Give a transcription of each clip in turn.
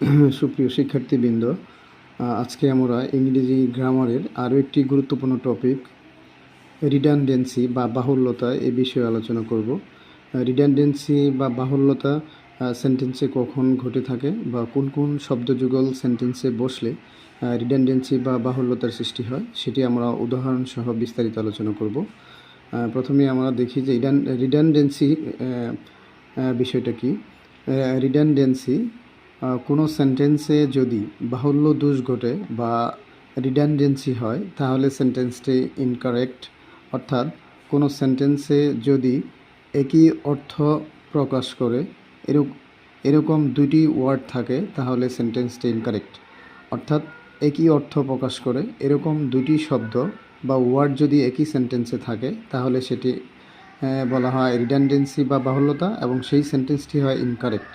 সুপ্রিয় শিক্ষার্থীবৃন্দ আজকে আমরা ইংরেজি গ্রামারের আরও একটি গুরুত্বপূর্ণ টপিক, রিডান্ডেন্সি বা বাহুল্যতা এ বিষয়ে আলোচনা করব। রিডানডেন্সি বা বাহুল্যতা সেন্টেন্সে কখন ঘটে থাকে বা কোন কোন শব্দযুগল সেন্টেন্সে বসলে রিডানডেন্সি বা বাহুল্যতার সৃষ্টি হয়, সেটি আমরা উদাহরণ সহ বিস্তারিত আলোচনা করব। প্রথমে আমরা দেখি যে রিডান্ডেন্সি বিষয়টা কি? রিডান্ডেন্সি কোনো সেন্টেন্সে যদি বাহুল্য দোষ ঘটে বা রিডান্ডেন্সি হয়, তাহলে সেন্টেন্সটি ইনকারেক্ট অর্থাৎ কোনো সেন্টেন্সে যদি একই অর্থ প্রকাশ করে এরকম দুটি ওয়ার্ড থাকে, তাহলে সেন্টেন্সটি ইনকারেক্ট অর্থাৎ একই অর্থ প্রকাশ করে, এরকম দুটি শব্দ বা ওয়ার্ড যদি একই সেন্টেন্সে থাকে, তাহলে সেটি বলা হয় রিডান্ডেন্সি বা বাহুল্যতা এবং সেই সেন্টেন্সটি হয় ইনকারেক্ট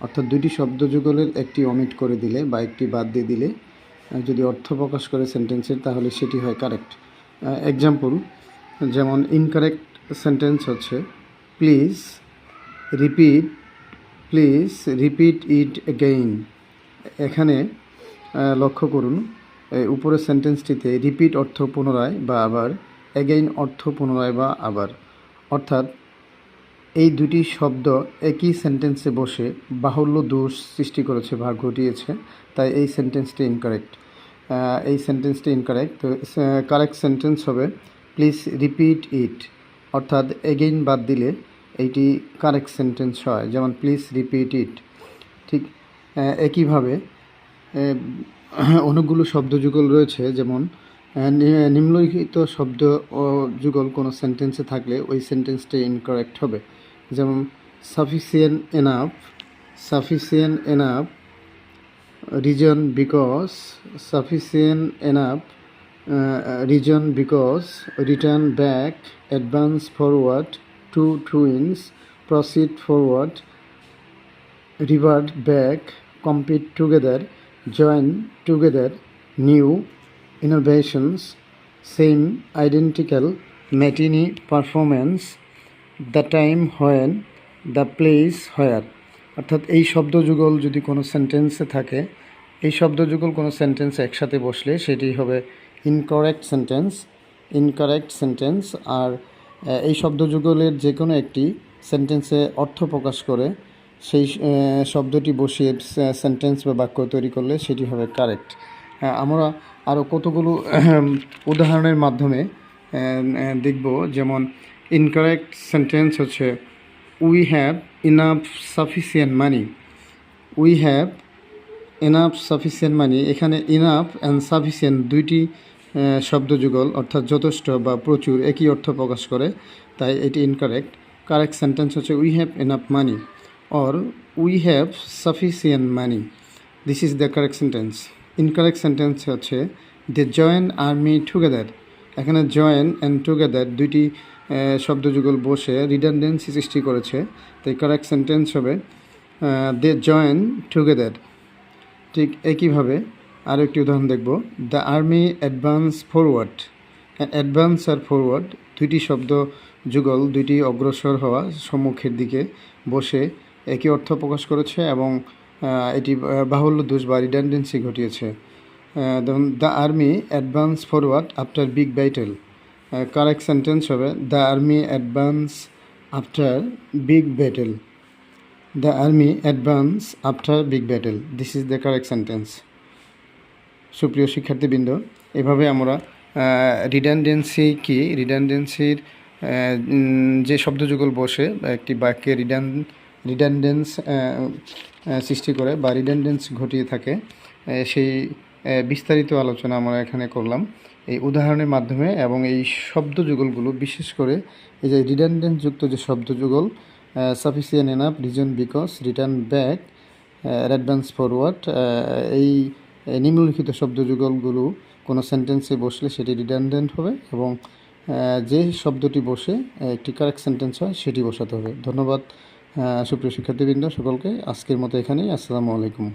অর্থাৎ দুটি শব্দ যুগলের একটি অমিট করে দিলে বা একটি বাদ দিয়ে দিলে যদি অর্থ প্রকাশ করে সেন্টেন্সের তাহলে সেটি হয় কারেক্ট এক্সাম্পল যেমন ইনকারেক্ট সেন্টেন্স হচ্ছে please repeat please repeat it again এখানে লক্ষ্য করুন উপরের সেন্টেন্সটিতে রিপিট অর্থ পুনরায় বা আবার এগেইন অর্থ পুনরায় বা আবার। অর্থাৎ এই দুটি শব্দ একই সেন্টেন্সে বসে বাহুল্য দোষ সৃষ্টি করেছে বা ঘটিয়েছে, তাই এই সেন্টেন্সটি ইনকারেক্ট এই সেন্টেন্সটি ইনকারেক্ট তো কারেক্ট সেন্টেন্স হবে প্লিজ রিপিট ইট অর্থাৎ এগেইন বাদ দিলে এইটি কারেক্ট সেন্টেন্স হয়, যেমন প্লিজ রিপিট ইট ঠিক একইভাবে অনেকগুলো শব্দ যুগল রয়েছে, যেমন নিম্নলিখিত শব্দ যুগল কোনো সেন্টেন্সে থাকলে ওই সেন্টেন্সটি ইনকারেক্ট হবে। যেমন sufficient enough sufficient enough reason because sufficient enough reason because return back advance forward two twins proceed forward revert back, compete together, join together, new innovations, same identical matinee performance, the time when, the place where. অর্থাৎ এই শব্দযুগল যদি কোনো সেন্টেন্সে থাকে এই শব্দযুগল কোনো সেন্টেন্সে একসাথে বসলে সেটি হবে ইনকারেক্ট সেন্টেন্স ইনকারেক্ট সেন্টেন্স আর এই শব্দযুগলের যে কোনো একটি সেন্টেন্সে অর্থ প্রকাশ করে সেই শব্দটি বসিয়ে সেন্টেন্স বা বাক্য তৈরি করলে সেটি হবে কারেক্ট আমরা আরও কতগুলো উদাহরণের মাধ্যমে দেখব। যেমন ইনকারেক্ট সেন্টেন্স হচ্ছে we have enough sufficient money we have enough sufficient money এখানে ইনাফ অ্যান্ড সাফিসিয়েন্ট দুইটি শব্দযুগল অর্থাৎ যথেষ্ট বা প্রচুর, একই অর্থ প্রকাশ করে, তাই এটি ইনকারেক্ট কারেক্ট সেন্টেন্স হচ্ছে we have enough money or we have sufficient money this is the correct sentence incorrect sentence হচ্ছে দে জয়েন আর্মি টুগেদার এখানে জয়েন অ্যান্ড টুগেদার দুইটি শব্দযুগল বসে রিডান্ডেন্সি সৃষ্টি করেছে। তাই কারেক্ট সেন্টেন্স হবে দে জয়েন টুগেদার ঠিক একইভাবে আরও একটি উদাহরণ দেখব। The army advance forward advance R forward দুইটি শব্দ যুগল দুইটি অগ্রসর হওয়া সম্মুখের দিকে বসে একই অর্থ প্রকাশ করেছে এবং এটি বাহুল্য দোষ বা রিডান্ডেন্সি ঘটিয়েছে। The army advance forward after big battle correct sentence হবে the army advance after big battle the army advance after big battle this is the correct sentence সুপ্রিয় শিক্ষার্থীবৃন্দ, এভাবে আমরা রিডান্ডেন্সি কি? রিডান্ডেন্সির যে শব্দযুগল বসে, একটি বাক্যে রিডান রিডান্ডেন্স সৃষ্টি করে বা রিডান্ডেন্স ঘটিয়ে থাকে সেই বিস্তারিত আলোচনা আমরা এখানে করলাম। এই উদাহরণের মাধ্যমে এবং এই শব্দযুগলগুলো বিশেষ করে এই যে রিডান্ডেন্স যুক্ত যে শব্দযুগল sufficient enough reason because return back advance forward এই নিম্নলিখিত শব্দযুগলগুলো কোনো সেন্টেন্সে বসলে সেটি রিডান্ডেন্ট হবে এবং যে শব্দটি বসে একটি কারেক্ট সেন্টেন্স হয়, সেটি বসাতে হবে। ধন্যবাদ সুপ্রিয় শিক্ষার্থীবৃন্দ, সকলকে আজকের মতো এখানেই। আসসালামু আলাইকুম।